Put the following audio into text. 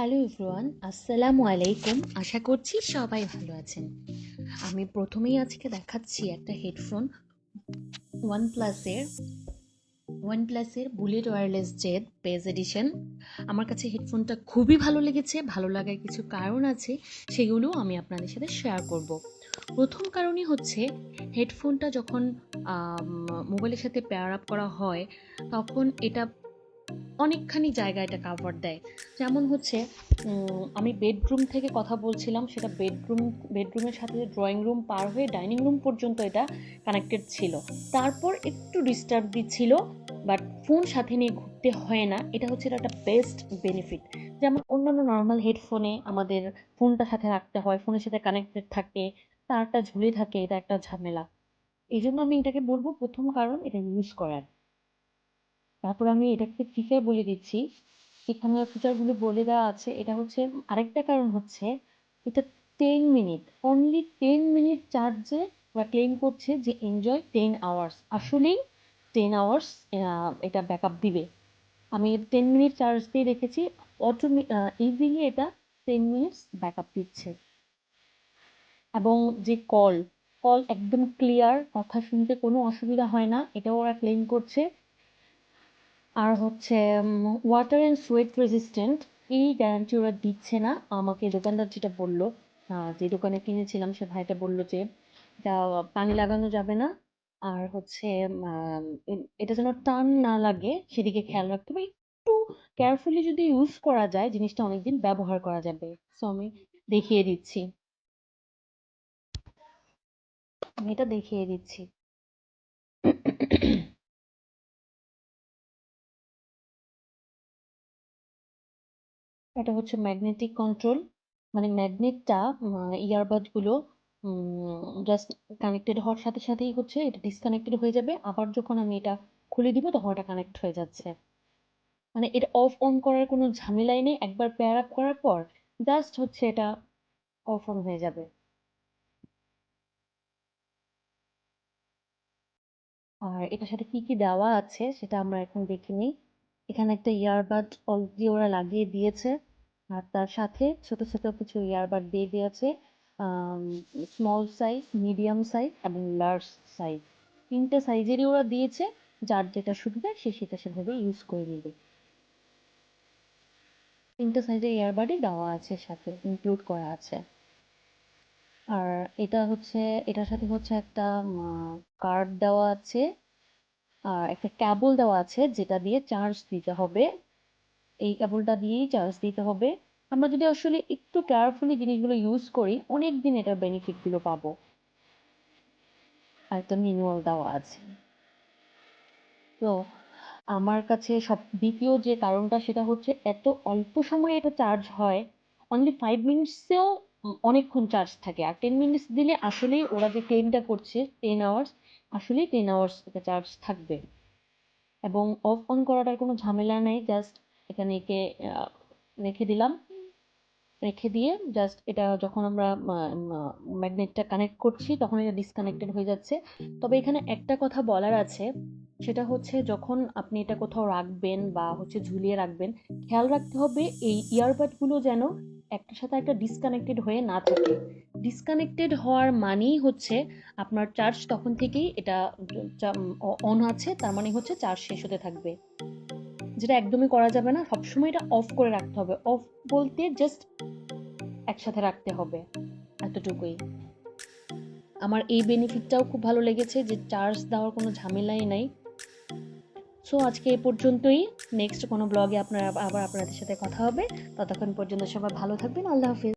Hello everyone আসসালামু আলাইকুম আশা করছি সবাই ভালো আছেন। আমি প্রথমেই আজকে দেখাচ্ছি একটা হেডফোন ওয়ান প্লাসের ওয়ান প্লাসের bullet wireless Z page edition আমার কাছে হেডফোনটা খুবই ভালো লেগেছে, ভালো লাগার কিছু কারণ আছে, সেগুলো আমি আপনাদের সাথে শেয়ার করব। প্রথম কারণই হচ্ছে হেডফোনটা যখন মোবাইলের সাথে পেয়ার আপ করা হয়, তখন এটা অনেকখানি জায়গা এটা কাভার দেয়। যেমন হচ্ছে আমি বেডরুম থেকে কথা বলছিলাম, সেটা বেডরুম বেডরুমের সাথে ড্রয়িং রুম পার হয়ে ডাইনিং রুম পর্যন্ত এটা কানেক্টেড ছিল। তারপর একটু ডিস্টার্ব দিচ্ছিল বাট ফোন সাথে নিয়ে ঘুরতে হয় না। এটা হচ্ছে একটা বেস্ট বেনিফিট যেমন অন্যান্য নর্মাল হেডফোনে আমাদের ফোনটা সাথে রাখতে হয় ফোনের সাথে কানেক্টেড থাকে, তারটা ঝুলে থাকে, এটা একটা ঝামেলা। এই জন্য আমি এটাকে বলব প্রথম কারণ, এটা ইউজ করার। তারপর আমি এটাকে ফিচার বলে দিচ্ছি। এখানে ফিচারগুলো বলে দেওয়া আছে, এটা হচ্ছে, আরেকটা কারণ হচ্ছে, এটা ten minute only ten minute চার্জে ওরা ক্লেম করছে যে এনজয় টেন আওয়ার্স আসলেই টেন আওয়ার্স এটা ব্যাকআপ দিবে। আমি টেন মিনিট চার্জ দিয়ে রেখেছি অটো ইজিলি এটা টেন মিনিটস ব্যাকআপ দিচ্ছে। এবং যে কল কল একদম ক্লিয়ার কথা শুনতে কোনো অসুবিধা হয় না, এটাও ওরা ক্লেম করছে। আর হচ্ছে ওয়াটার অ্যান্ড সোয়েট রেজিস্ট্যান্ট এই গ্যারান্টি ওরা দিচ্ছে না। আমাকে দোকানদার যেটা বলল যে দোকানে কিনেছিলাম, সে ভাইটা বলল যে এটা পানি লাগানো যাবে না। আর হচ্ছে এটা যেন টান না লাগে, সেদিকে খেয়াল রাখতে হবে। একটু কেয়ারফুলি যদি ইউজ করা যায়, জিনিসটা অনেকদিন ব্যবহার করা যাবে। সো আমি দেখিয়ে দিচ্ছি। আমি এটা দেখিয়ে দিচ্ছি। এটা হচ্ছে ম্যাগনেটিক কন্ট্রোল মানে ম্যাগনেটটা ইয়ারবাডগুলো জাস্ট কানেক্টেড হওয়ার সাথে সাথেই হচ্ছে এটা ডিসকানেক্টেড হয়ে যাবে। আবার যখন আমি এটা খুলে দিব তখন এটা কানেক্ট হয়ে যাচ্ছে। মানে এটা অফ অন করার কোনো ঝামেলাই নেই। একবার পেয়ার আপ করার পর জাস্ট হচ্ছে এটা অফ অন হয়ে যাবে। আর এটার সাথে কি কি দেওয়া আছে সেটা আমরা এখন দেখে নিই এখানে একটা ইয়ারবাড অলরেডি ওরা লাগিয়ে দিয়েছে। আর তার সাথে ছোট ছোট কিছু ইয়ারবাড দিয়ে দিয়েছে স্মল সাইজ মিডিয়াম সাইজ এবং লার্জ সাইজ তিনটে সাইজেরই ওরা দিয়েছে, যার যেটা সুবিধা সে সেটা সেভাবে ইউজ করে নেবে। তিনটে সাইজের ইয়ারবাডই দেওয়া আছে সাথে ইনক্লুড করা আছে। আর এটা হচ্ছে, এটার সাথে হচ্ছে একটা কার্ড দেওয়া আছে, আর একটা ক্যাবল দেওয়া আছে, যেটা দিয়ে চার্জ দিতে হবে। এই কেবলটা দিয়েই চার্জ দিতে হবে। আমরা যদি আসলে একটু কেয়ারফুলি জিনিসগুলো ইউজ করি অনেক দিন এটার বেনিফিটগুলো পাবো। আর একটা ম্যানুয়াল দেওয়া আছে। তো আমার কাছে সব দ্বিতীয় যে কারণটা, সেটা হচ্ছে এত অল্প সময়ে এটা চার্জ হয় অনলি ফাইভ মিনিটসেও অনেকক্ষণ চার্জ থাকে। আর টেন মিনিটস দিলে আসলেই ওরা যে ক্লেমটা করছে টেন আওয়ার্স আসলেই টেন আওয়ার্স এটা চার্জ থাকবে। এবং অফ অন করাটার কোনো ঝামেলা নেই জাস্ট এখানে একে রেখে দিলাম। রেখে দিয়ে জাস্ট এটা যখন আমরা ম্যাগনেটটা কানেক্ট করছি, তখন এটা ডিসকানেক্টেড হয়ে যাচ্ছে। তবে এখানে একটা কথা বলার আছে, সেটা হচ্ছে যখন আপনি এটা কোথাও রাখবেন বা হচ্ছে ঝুলিয়ে রাখবেন, খেয়াল রাখতে হবে এই ইয়ারবাডগুলো যেন একটার সাথে একটা ডিসকানেক্টেড হয়ে না থাকে। ডিসকানেক্টেড হওয়ার মানেই হচ্ছে আপনার চার্জ তখন থেকেই এটা অন আছে, তার মানে হচ্ছে চার্জ শেষ হতে থাকবে। যেটা একদমই করা যাবে না, সবসময় এটা অফ করে রাখতে হবে। অফ বলতে জাস্ট একসাথে রাখতে হবে এতটুকুই। আমার এই বেনিফিটটাও খুব ভালো লেগেছে যে চার্জ দেওয়ার কোনো ঝামেলাই নাই। সো আজকে এ পর্যন্তই। নেক্সট কোনো ব্লগে আপনারা আবার আপনাদের সাথে কথা হবে। ততক্ষণ পর্যন্ত সবাই ভালো থাকবেন। আল্লাহ হাফিজ।